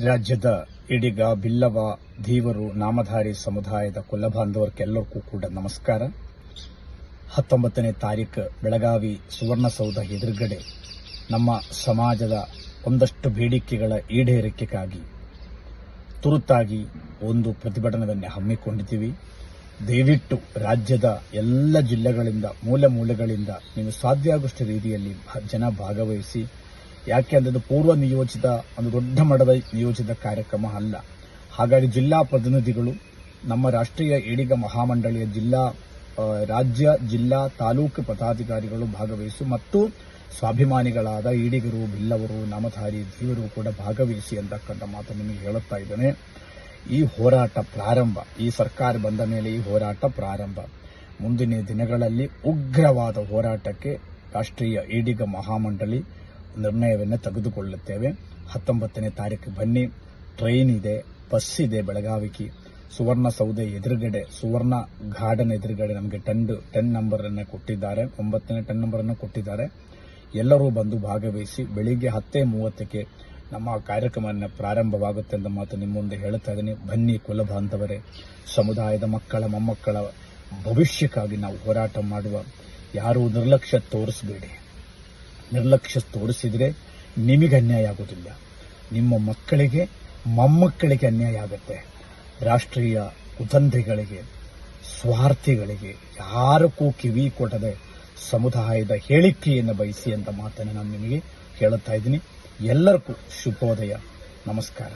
ರಾಜ್ಯದ ಇಡಿಗ ಬಿಲ್ಲವ ಧೀವರು ನಾಮಧಾರಿ ಸಮುದಾಯದ ಕುಲಬಾಂಧವರಿಗೆಲ್ಲರಿಗೂ ಕೂಡ ನಮಸ್ಕಾರ. ಹತ್ತೊಂಬತ್ತನೇ ತಾರೀಕು ಬೆಳಗಾವಿ ಸುವರ್ಣಸೌಧ ಎದುರುಗಡೆ ನಮ್ಮ ಸಮಾಜದ ಒಂದಷ್ಟು ಬೇಡಿಕೆಗಳ ಈಡೇರಿಕೆಗಾಗಿ ತುರ್ತಾಗಿ ಒಂದು ಪ್ರತಿಭಟನೆಯನ್ನು ಹಮ್ಮಿಕೊಂಡಿದ್ದೀವಿ. ದಯವಿಟ್ಟು ರಾಜ್ಯದ ಎಲ್ಲ ಜಿಲ್ಲೆಗಳಿಂದ, ಮೂಲೆ ಮೂಲೆಗಳಿಂದ ನೀವು ಸಾಧ್ಯ ಆಗುವಷ್ಟು ರೀತಿಯಲ್ಲಿ ಜನ ಭಾಗವಹಿಸಿ ಯಾಕೆ ಅಂದರೆ ಪೂರ್ವ ನಿಯೋಜಿತ, ಒಂದು ದೊಡ್ಡ ಮಟ್ಟದ ನಿಯೋಜಿತ ಕಾರ್ಯಕ್ರಮ ಅಲ್ಲ. ಹಾಗಾಗಿ ಜಿಲ್ಲಾ ಪ್ರತಿನಿಧಿಗಳು, ನಮ್ಮ ರಾಷ್ಟ್ರೀಯ ಈಡಿಗ ಮಹಾಮಂಡಳಿಯ ಜಿಲ್ಲಾ ರಾಜ್ಯ, ಜಿಲ್ಲಾ ತಾಲೂಕು ಪದಾಧಿಕಾರಿಗಳು ಭಾಗವಹಿಸು ಮತ್ತು ಸ್ವಾಭಿಮಾನಿಗಳಾದ ಈಡಿಗರು, ಬಿಲ್ಲವರು, ನಾಮಧಾರಿ ದೇವರು ಕೂಡ ಭಾಗವಹಿಸಿ ಅಂತಕ್ಕಂಥ ಮಾತು ನಿಮಗೆ ಹೇಳುತ್ತಾ ಇದ್ದೇನೆ. ಈ ಹೋರಾಟ ಪ್ರಾರಂಭ, ಈ ಸರ್ಕಾರ ಬಂದ ಮೇಲೆ ಈ ಹೋರಾಟ ಪ್ರಾರಂಭ. ಮುಂದಿನ ದಿನಗಳಲ್ಲಿ ಉಗ್ರವಾದ ಹೋರಾಟಕ್ಕೆ ರಾಷ್ಟ್ರೀಯ ಈಡಿಗ ಮಹಾಮಂಡಳಿ ನಿರ್ಣಯವನ್ನು ತೆಗೆದುಕೊಳ್ಳುತ್ತೇವೆ. ಹತ್ತೊಂಬತ್ತನೇ ತಾರೀಕು ಬನ್ನಿ. ಟ್ರೈನ್ ಇದೆ, ಬಸ್ ಇದೆ ಬೆಳಗಾವಿಗೆ. ಸುವರ್ಣಸೌಧ ಎದುರುಗಡೆ, ಸುವರ್ಣ ಗಾರ್ಡನ್ ಎದುರುಗಡೆ ನಮಗೆ ಟೆನ್ ಟೆನ್ ನಂಬರ್ ಅನ್ನು ಕೊಟ್ಟಿದ್ದಾರೆ. ಒಂಬತ್ತನೇ ಟೆನ್ ನಂಬರ್ ಅನ್ನು ಕೊಟ್ಟಿದ್ದಾರೆ. ಎಲ್ಲರೂ ಬಂದು ಭಾಗವಹಿಸಿ ಬೆಳಿಗ್ಗೆ ಹತ್ತೇ ಮೂವತ್ತಕ್ಕೆ ನಮ್ಮ ಕಾರ್ಯಕ್ರಮವನ್ನು ಪ್ರಾರಂಭವಾಗುತ್ತೆ ಅಂತ ಮಾತು ನಿಮ್ಮ ಮುಂದೆ ಹೇಳುತ್ತಾ ಇದ್ದೀನಿ. ಬನ್ನಿ ಕುಲಬಾಂಧವರೇ ಸಮುದಾಯದ ಮಕ್ಕಳ, ಮೊಮ್ಮಕ್ಕಳ ಭವಿಷ್ಯಕ್ಕಾಗಿ ನಾವು ಹೋರಾಟ ಮಾಡುವ. ಯಾರೂ ನಿರ್ಲಕ್ಷ್ಯ ತೋರಿಸಬೇಡಿ. ನಿರ್ಲಕ್ಷ್ಯ ತೋರಿಸಿದರೆ ನಿಮಗೆ ಅನ್ಯಾಯ ಆಗೋದಿಲ್ಲ. ನಿಮ್ಮ ಮಕ್ಕಳಿಗೆ, ಮೊಮ್ಮಕ್ಕಳಿಗೆ ಅನ್ಯಾಯ ಆಗುತ್ತೆ. ರಾಷ್ಟ್ರೀಯ ಕುತಂತ್ರಿಗಳಿಗೆ ಸ್ವಾರ್ಥಿಗಳಿಗೆ ಯಾರಕ್ಕೂ ಕಿವಿ ಕೊಡದೆ ಸಮುದಾಯದ ಹೇಳಿಕೆಯನ್ನು ಬಯಸಿ ಅಂತ ಮಾತನ್ನು ನಾನು ನಿಮಗೆ ಹೇಳುತ್ತಾ ಇದ್ದೀನಿ. ಎಲ್ಲರಿಗೂ ಶುಭೋದಯ. ನಮಸ್ಕಾರ.